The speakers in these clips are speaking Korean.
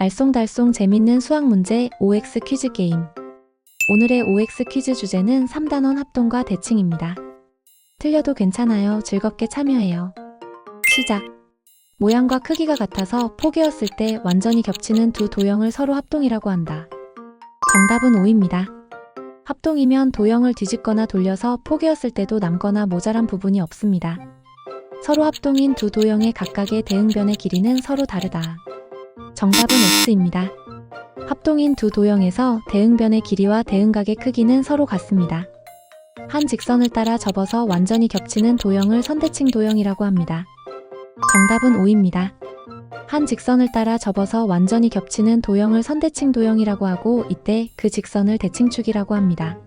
알쏭달쏭 재밌는 수학 문제 OX 퀴즈 게임. 오늘의 OX 퀴즈 주제는 3단원 합동과 대칭입니다. 틀려도 괜찮아요. 즐겁게 참여해요. 시작. 모양과 크기가 같아서 포개었을 때 완전히 겹치는 두 도형을 서로 합동이라고 한다. 정답은 5입니다. 합동이면 도형을 뒤집거나 돌려서 포개었을 때도 남거나 모자란 부분이 없습니다. 서로 합동인 두 도형의 각각의 대응변의 길이는 서로 다르다. 정답은 X입니다. 합동인 두 도형에서 대응변의 길이와 대응각의 크기는 서로 같습니다. 한 직선을 따라 접어서 완전히 겹치는 도형을 선대칭 도형이라고 합니다. 정답은 5입니다. 한 직선을 따라 접어서 완전히 겹치는 도형을 선대칭 도형이라고 하고 이때 그 직선을 대칭축이라고 합니다.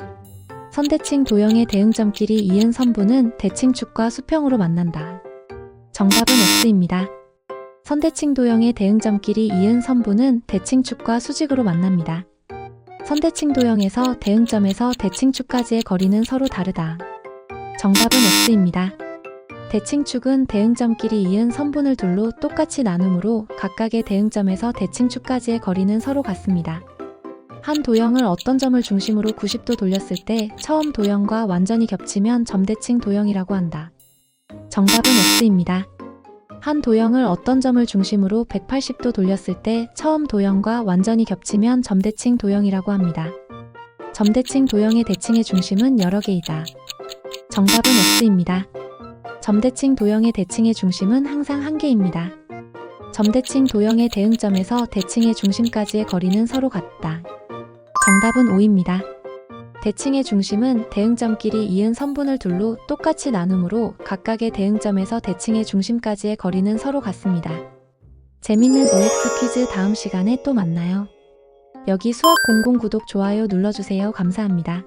선대칭 도형의 대응점끼리 이은 선부는 대칭축과 수평으로 만난다. 정답은 X입니다. 선대칭 도형의 대응점끼리 이은 선부는 대칭축과 수직으로 만납니다. 선대칭 도형에서 대응점에서 대칭축까지의 거리는 서로 다르다. 정답은 X입니다. 대칭축은 대응점끼리 이은 선분을 둘로 똑같이 나누므로 각각의 대응점에서 대칭축까지의 거리는 서로 같습니다. 한 도형을 어떤 점을 중심으로 90도 돌렸을 때 처음 도형과 완전히 겹치면 점대칭 도형이라고 한다. 정답은 X입니다. 한 도형을 어떤 점을 중심으로 180도 돌렸을 때 처음 도형과 완전히 겹치면 점대칭 도형이라고 합니다. 점대칭 도형의 대칭의 중심은 여러 개이다. 정답은 X입니다. 점대칭 도형의 대칭의 중심은 항상 한 개입니다. 점대칭 도형의 대응점에서 대칭의 중심까지의 거리는 서로 같다. 정답은 5입니다. 대칭의 중심은 대응점끼리 이은 선분을 둘로 똑같이 나누므로 각각의 대응점에서 대칭의 중심까지의 거리는 서로 같습니다. 재밌는 OX 퀴즈 다음 시간에 또 만나요. 여기 수학 공공 구독 좋아요 눌러주세요. 감사합니다.